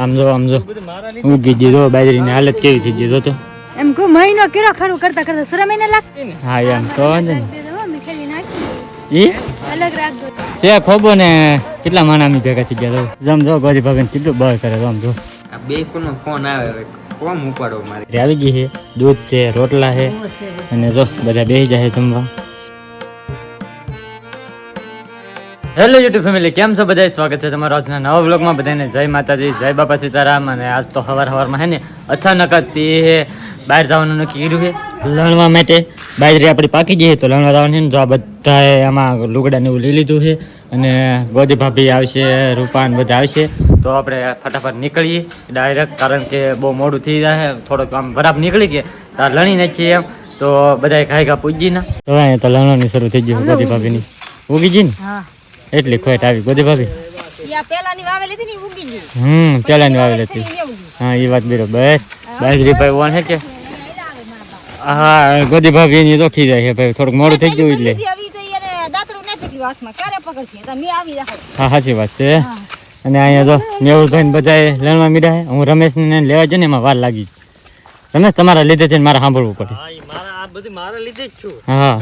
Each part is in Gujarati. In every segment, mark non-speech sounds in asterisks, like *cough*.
આમ જો આમ જો. ઉગી દીધો બાજરીની હાલત કેવી થઈ દીધો તો? એમ કહું મહિનો કેરો ખરું કરતા કરતા શરમ એને લાગતી હા એમ તો વાંધો ને ઈ? અલગ રાખજો. છે ખોબો ને કેટલા માણા અમે ભેગા થઈ ગયા તો જમ જો ગોરી ભગન કેટલું બળ કરે તો આમ જો. આ બે ફોનમાં ફોન આવે હવે કોમ ઉપાડો મારે. આવી ગઈ છે દૂધ છે રોટલા છે અને જો બધા બેસી જાય જમવા. હેલો યુટ્યુબ ફેમિલી, કેમ છો બધા સ્વાગત છે તમારો આજના નવા વ્લોગમાં. બધાને જય માતાજી, જય બાપા સીતારામ. અને આજ તો હવાર હવારમાં હે ને, અચાનક તે બહાર જવાનું નક્કી કર્યું છે લણવા માટે બાજરી આપણી પાકી ગઈ તો લણવા જવાની જો આ બધાએ આમાં લુગડાને એવું લઈ લીધું છે અને ગોદી ભાભી આવશે રૂપાન બધા આવશે. તો આપણે ફટાફટ નીકળીએ, ડાયરેક્ટ, કારણ કે બહુ મોડું થઈ જાય થોડોક આમ બરાબર નીકળી ગયા, તો લણી નાખીએ એમ. તો બધાએ ખાઈ ખા પૂજી ના તો લણવાની શરૂ થઈ ગઈ ગોદી ભાભીની. ઉગી જઈ ને? હા. એટલી ખોટ આવી ગોદી ભાભી. પેલાની વાવેલી હતી ને ઉગી ગઈ. હમ પેલાની વાવેલી હતી. હા એ વાત બરોબર. બાજરીભાઈ ઓન હે કે? હા ગોદી ભાભી એની રોકી જાય છે ભાઈ. થોડુંક મોડું થઈ ગયું એટલે. હા સાચી વાત છે. અને અહીંયા તો મેહુલભાઈ ને બધા લણવા મીડા છે. હું રમેશને લેવા જઈને એમાં વાર લાગી રમેશ તમારા લીધે છે ને મારે સાંભળવું પડે. હા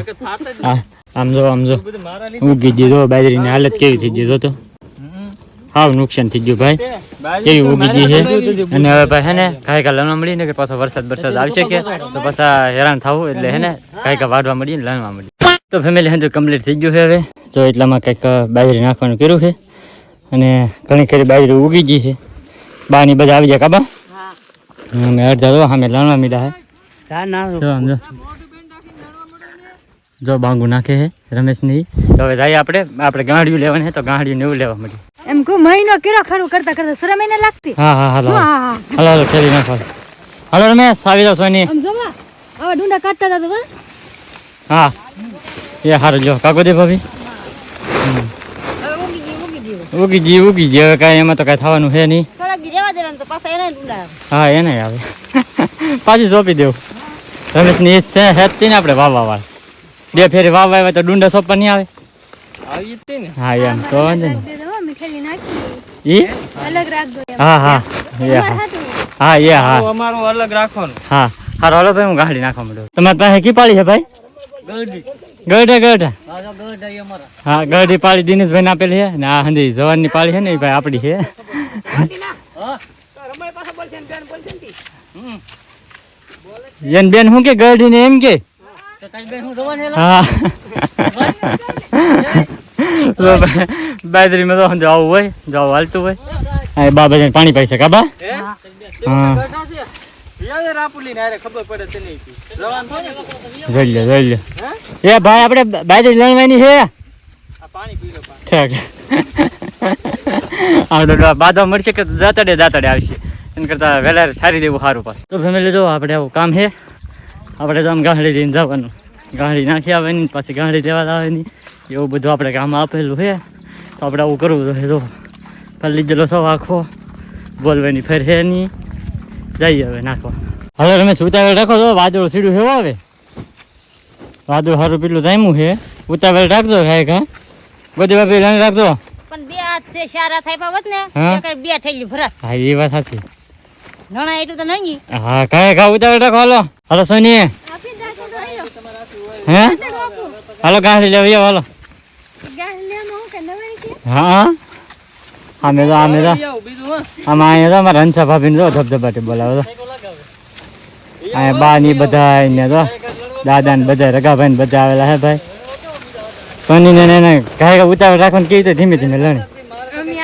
હા. આમ જો આમ જો. ઉગી દીધો બાજરીની હાલત કેવી થઈ ગઈ તો. હાવ નુકસાન થઈ ગયું ભાઈ. કેવી ઉગી ગઈ છે? અને હવે ભાઈ હે ને કાંઈ કા લણવા મળી ને કે પાછો વરસાદ વરસાદ આવશે કે તો પાછા હેરાન થવું એટલે હે ને કાંઈ કા વાઢવા મળી ને લણવા મળી તો ફેમિલી હજુ કમ્પ્લીટ થઈ ગયું છે હવે. તો એટલામાં કંઈક બાજરી નાખવાનું કર્યું છે. અને ઘણી ખરી બાજરી ઉગી ગઈ છે. બાની બધા આવી જાય કાબા અમે અડધા તો સામે લણવા મીડા હે જો જો જો બાંગુ નાખે હે રમેશની તો હવે જાય આપણે. આપણે ગાંડિયું લેવાનું હે તો ગાંડિયું ને એવું લેવા મળી એમ કહું મહિનો કેરો ખરું કરતા કરતા શરમ એને લાગતી? હા હા હાલો. હા હા હાલો હાલો ઠેલી નાખો. હાલો રમેશ આવી જાવ સોની આમ જોવા આવા ડુંડા કાઢતા હતા તો હા? એ હારું જો કાકો દે ભાભી. ઉગી જી ઉગી જી હવે કાંઈ એમાં તો કાંઈ થવાનું છે નહીં. થોડાક દી રહેવા દેવાના તો પાછા એના ડુંડા આવે. હા એને આવે. *laughs* પાછી સોંપી દેવું. રમેશની ઈચ્છા હેત હેતી ને આપણે વાવા વાળ. બે ફેરી વાવવા આવે તો ડુંડા સોંપવા નહીં આવે? આવી જ ને. હા એમ તો વાંધો નહીં. અલગ રાખજો હા હા. હા. હા એ હા. અમારું અલગ રાખવાનું. હા. હારો હાલો ભાઈ હું ગાડી નાખવા માંડું. તમારી પાસે કી પાળી છે ભાઈ? ગઢે ગઢે હા ગઢી પાળી દિનેશભાઈ ને આપેલી છે. ને આ હંધી જવાનની પાડી છે ને એ ભાઈ આપડી છે. એન બેન શું કે ગઢી ને એમ કે? હા. તો બાજરીમાં તો જવું હોય જવું હાલતું હોય. હા એ બાબા જઈને પાણી પાઈ શકે બા? હા? ખબર પડે તે નહીં જોઈ લે જોઈ લે એ ભાઈ આપણે બાજરી લણવાની છે. પાણી પી લો ઠીક. આપણે બાદો મળશે કે દાતડે દાતડે આવશે. એના કરતાં વહેલા ઠારી દેવું સારું પાછું. તો ફેમિલી જો આપણે આવું કામ છે. આપણે તો આમ ગાંડી લઈને જવાનું. ગાંડી નાખી આવે ને પાછી ગાંડી લેવા આવવાની એવું બધું આપણે કામ આપેલું છે. તો આપણે આવું કરવું જોઈએ જો. ફરી લીધેલો સૌ આખો. બોલવાની ફેર હે નહીં. જઈએ હવે નાખવા. હવે તમે ઉતાવેલ રાખો તો વાદળ સીડું હેવો આવે. વાદળ સારું પેલું જામ્યું છે. ઉતાવેલ રાખજો કાંઈ કા બધી બાપી લઈને રાખજો. પણ બે હાથ છે સારા થાય હોત ને. તો બે થેલી ભરાત હા એ વાત સાચી. ઘણા એટલું તો નહીં હા કાંઈ કા ઉતાવળ રાખો હાલો. હાલો સોની તો. હે? હાલો ગાંઠી લેવા હાલો. હું? આમે તો આમે તો આમાં અહીંયા તો અમારા હંસા ભાભીને જો ધબધબાટી બોલાવો તો. અહીંયા બા ની બધા અહીંયા તો દાદા ને બધા રગાભાઈ ને બધા આવેલા હે ભાઈ. પની ને એને કાંઈ ઉતાવળ રાખવાનું કેવી રીતે ધીમે ધીમે લણી અમે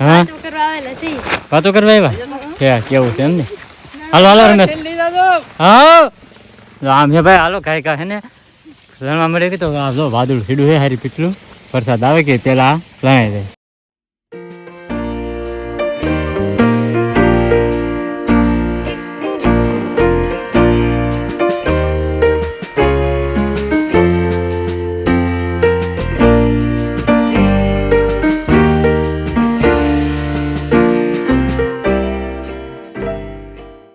હા? વાતો કરવા આવ્યા? કે કેવું છે એમ ને હાલો હાલો રમેશ. હા? આમ છે ભાઈ હાલો કાંઈ કા હે ને. લણવા મળે કે તો આ જો વાદળ ખીડું હે હારી પીટલું વરસાદ આવે કે પેલા લણાઈ જાય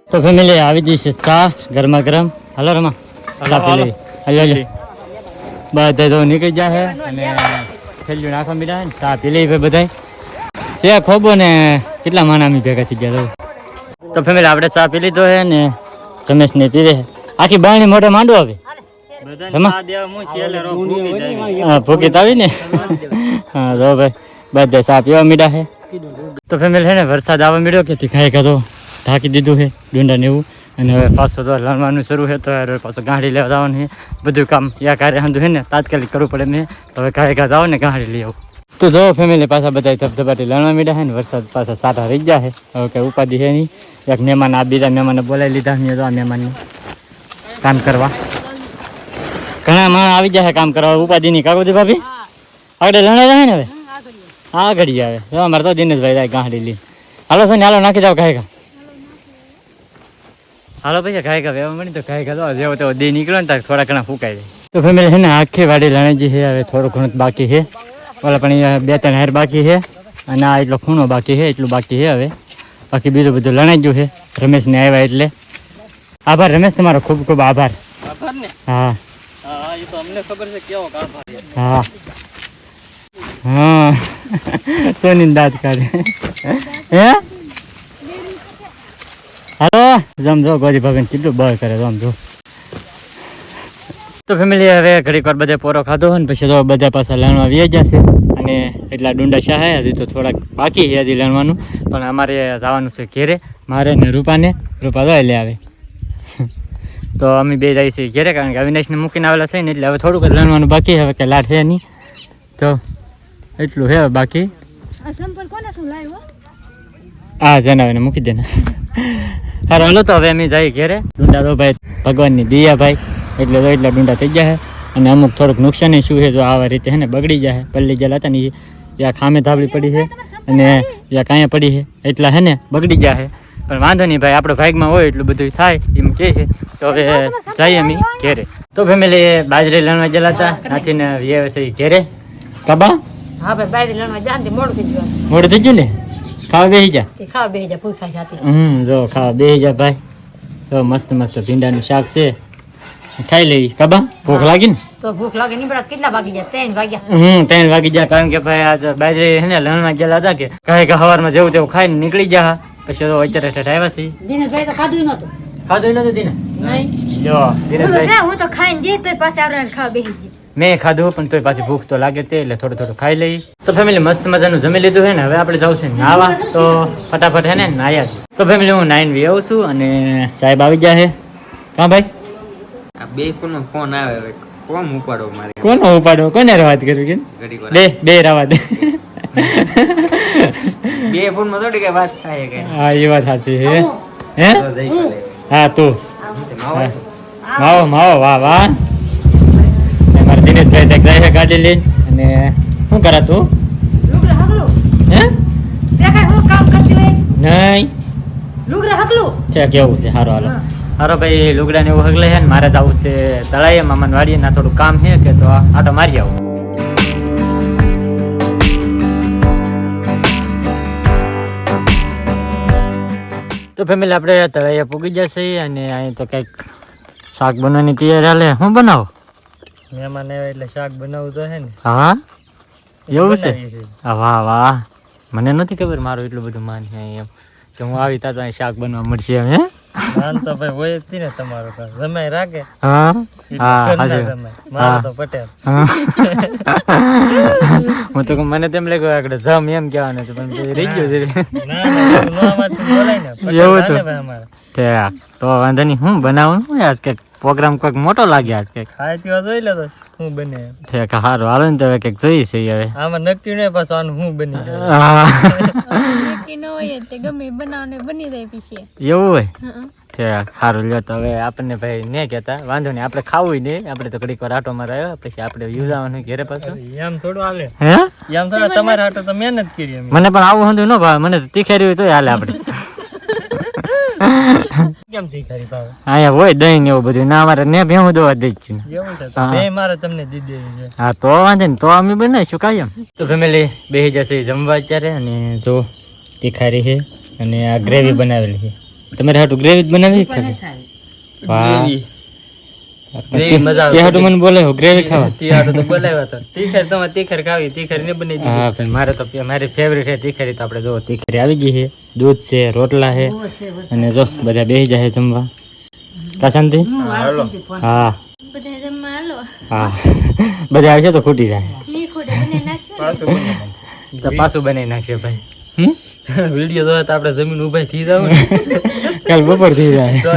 તો ફેમિલી આવી જઈશ ચા ગરમા ગરમ. હલો રમા. હલો પી લઈ હાલો. બધા તો નીકળી જાય છે અને છેલ્લું નાખવા મીડા છે ને ચા પી લઈ ભાઈ બધાય. છે ખોબો ને કેટલા માણા અમે ભેગા થઈ ગયા તો. ફેમિલી આપણે ચા પી લીધો છે ને રમેશ ને પીવે આખી બાણી મોટો માંડો આવે? હા ભૂકી આવી ને. હા જો ભાઈ બધા ચા પીવા મીડા છે. તો ફેમિલી છે ને વરસાદ આવવા મીડ્યો કે ખાઈ ખાતો ઢાંકી દીધું છે ડુંડા ને એવું. અને હવે પાછો તો લણવાનું શરૂ છે, તો હવે પાછો ગાંઠી લેવા જવાનું. છે બધું કામ યા કાર્ય હંધું છે ને, તાત્કાલિક કરવું પડે મેં. તો હવે કાંઈ કાં જાઓ ને ગાંઠી લઈ આવું. તો જો ફેમિલી પાછા બધા ધબધબાટી લણવા મીડા છે ને, વરસાદ પાછા સાટા રહી ગયા છે. હવે કંઈ ઉપાધિ છે નહીં. એક મહેમાન આ, બીજા મહેમાનને બોલાવી લીધા મેં તો આ મહેમાનને. કામ કરવા. ઘણા માણસ આવી જાય કામ કરવા. ઉપાધિ નહીં કાકોજી ભાભી? આગળ લણે રહે ને હવે? આગળ ઘડી આવે. અમારે તો દિનેશભાઈ ગાંઠી લી હાલો સોની, હાલો, નાખી જાવ ગાયકા હાલો પછી ઘાય ઘા વેવા મળી તો ગાયકા તો જેવો તેવો દે નીકળ્યો ને ત્યાં થોડા ઘણા ફૂંકાઈ જાય. તો ફેમિલી છે ને આખી વાડી લણેજી છે હવે થોડું ઘણું બાકી છે. ઓલા પણ બે ત્રણ હેર બાકી છે અને આ એટલો ખૂણો બાકી છે એટલું બાકી છે હવે. બાકી બીજું બધું લણાઈ ગયું છે રમેશને આવ્યા એટલે. આભાર રમેશ તમારો ખૂબ ખૂબ આભાર. હા. હા અમને ખબર છે કેવો હા. હા. *laughs* સોની દાંત કાઢે? હે? જમજો ગોરી ભાભીને કેટલું બળ કરે જમજો તો ફેમિલી હવે ઘડીક વાર બધા પોરો ખાધો હોય ને પછી તો બધા પાછા લણવા આવી જશે અને એટલા ડુંડા શાહ હજી તો થોડાક બાકી છે હજી લણવાનું. પણ અમારે જવાનું છે ઘેરે મારે ને રૂપાને. રૂપા તો લે આવે. તો અમે બે જઈએ છીએ ઘેરે કારણ કે અવિનાશને મૂકીને આવેલા છે ને એટલે હવે થોડુંક લણવાનું બાકી હવે કે લાઠ છે નહીં. તો એટલું છે બાકી. આ જણાવીને મૂકી દે ને સારું હાલો તો હવે અમે જઈએ ઘેરે. ડુંડા તો ભાઈ ભગવાનની દિયા ભાઈ. એટલે તો એટલા ડુંડા થઈ જાય અને અમુક થોડુંક નુકસાન શું છે જો આવા રીતે હે ને બગડી જાય પલ્લી ગયેલા હતા ને એ ત્યાં ખામે ધાબળી પડી છે. અને ત્યાં કાંઈ પડી છે. એટલા હે ને બગડી જાય પણ વાંધો નહીં ભાઈ આપણો ભાગમાં હોય એટલું બધું થાય એમ કે છે. તો હવે જઈએ અમે ઘેરે. તો ફેમિલી બાજરી લણવા ગયેલા હતા. નાથી ને વ્યવસાય ઘેરે. કબા હા ભાઈ બાજરી લણવા મોડું થઈ ગયું. મોડું થઈ ગયું ને? ખાવા બેસી જા. તે ખાવા બેસી જા પૂછા જાતી હમ જો ખાવા બેસી જા ભાઈ. તો મસ્ત મસ્ત ભીંડાનું શાક છે. ખાઈ લઈ કબા ભૂખ લાગી ને? તો ભૂખ લાગે નહીં બરાબર કેટલા વાગી ગયા? ત્રણ વાગ્યા. હમ ત્રણ વાગી જાય કારણ કે ભાઈ આજ બાજરી હે ને લણવા ગયેલા હતા કે કાંઈ કે સવારમાં જેવું તેવું ખાઈને નીકળી જા પછી તો અત્યારે ઠેઠ આવ્યા છે દિનેશભાઈ તો ખાધું નતું ખાધું નતું દિને? નહીં. જો દિનેશભાઈ હું તો ખાઈને જઈ તો પાસે આવડે ખાવા બેસી ગઈ. મેં ખાધું પણ તોય પાછી ભૂખ તો લાગે તે એટલે થોડું થોડું ખાઈ લઈ. તો ફેમિલી મસ્ત મજાનું જમી લીધું છે ને હવે આપણે જવું છે નાવા. તો ફટાફટ હે ને નાયા તો ફેમિલી હું નાઈન વી આવું છું અને સાહેબ આવી ગયા છે. કાં ભાઈ? આ બે ફોન ફોન આવે હવે. કોમ ઉપાડો મારે. કોનો ઉપાડો? કોને રવાત કરવી કે? બે બે રવાત બે ફોનમાં થોડી કઈ વાત થાય કે હા એ વાત સાચી છે. હે. હા તું. માવો હા. માવો વાહ વાહ. ત્યાં ગાડી લઈને. અને શું કરા તું? હે? હું નહીં. છે કેવું છે? સારું હાલો. હારો ભાઈ લુગડા ને એવું હગલે છે ને મારે આવું છે તળાઈએ મામાને વાડીએ ના થોડું કામ છે કે તો આટો મારી આવું. તો ફેમિલી આપણે તળાઈએ પૂગી જશે અને અહીં તો કંઈક શાક બનવાની તૈયારી હાલે. શું બનાવો? મહેમાન આવે એટલે શાક બનાવવું તો હે ને. હા? એવું છે? વાહ વાહ. મને નથી ખબર મારું એટલું બધું માન છે એમ કે હું આવી તા શાક બનવા મળશે એમ હે? માન તો ભાઈ હોય જ ને તમારો જમાઈ રાખે. હા? હા મારો તો પટેલ. હું. તો મને તેમ લાગ્યું આગળ જમ એમ કહેવાનું હતું પણ રહી ગયો છે. ના ના એવું બોલાય ને. એવું તો. તે તો વાંધો નહીં. હું બનાવું? યાર કંઈક પ્રોગ્રામ કોઈક મોટો લાગ્યા કે ખાય પીવા જોઈ લેતો હું બને. એમ. તે સારું હાલો ને તો હવે કંઈક જોઈએ છે હવે. આમાં નક્કી નહીં પાછું આનું હું બની નક્કી ન હોય તે ગમે બનાવને બની જાય પછી. એવું હોય? તે સારું લ્યો તો હવે આપણને ભાઈ ને કહેતા. વાંધો નહીં આપણે ખાવું નહીં. આપણે તો ઘડીક વાર આટો મારે આવ્યો પછી આપણે યુઝાવાનું ઘેરે પાછું. એમ થોડું હાલે. હે? એમ થોડા તમારા આટો તો મહેનત કરી મને પણ આવું હતું ન ભાવે. મને તો તીખેરી હોય તોય હાલે આપણે. કેમ તીખારી ભાવે અહીંયા હોય દહીં ને એવું બધું. ના અમારે ને ભેહું દવા દઈ જ એવું છે? તો હા. મેં મારે તમને દીધી છે. હા તો વાંધો ને તો અમે બનાવીશું શું કાયમ. તો ફેમિલી બેસી જશે જમવા અત્યારે અને જો તીખારી છે અને આ ગ્રેવી બનાવેલી છે. તમારે હાટું ગ્રેવી જ બનાવી છે ખાલી? વાહ. ગ્રેવી મજા તે હાટુ મને બોલે ગ્રેવી ખાવા. તિયાર તો બોલાવ્યા તો. તીખર ખાવી તીખર ને બની દીધી હા પણ મારે તો મારી ફેવરેટ છે તીખરી તો આપણે જો તીખરી આવી ગઈ છે. દૂધ છે રોટલા છે અને જો બધા બેસી જાય જમવા. કા શાંતિ હા હા. બધા આવશે તો ખૂટી જાય. પાછું બનાવી નાખશે ભાઈ. હમ? *laughs* વીડિયો જોવા તો આપણે જમીન ઊભા થઈ જાવ ને. *laughs* કાલ બપોર થઈ જાય.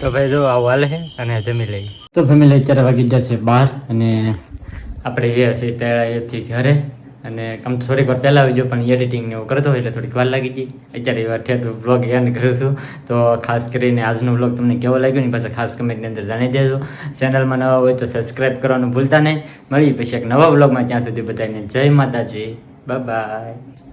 તો ભાઈ જો આવું હાલે છે અને જમી લઈએ. તો ફેમિલી અત્યારે વાગી જશે બહાર અને આપણે એ હશે ત્યાંથી ઘરે. અને કમ થોડીક વાર પહેલાં આવી જો પણ એડિટિંગ ને એવું કરતો હોય એટલે થોડીક વાર લાગી ગઈ. અત્યારે એવા ઠેઠ બ્લોગ એન્ડ કરું છું. તો ખાસ કરીને આજનો બ્લોગ તમને કેવો લાગ્યો ને પાછા ખાસ કમેન્ટની અંદર જાણી દેજો. ચેનલમાં નવા હોય તો સબસ્ક્રાઈબ કરવાનું ભૂલતા નહીં. મળી પછી એક નવા બ્લોગમાં ત્યાં સુધી બધાને જય માતાજી. Bye-bye.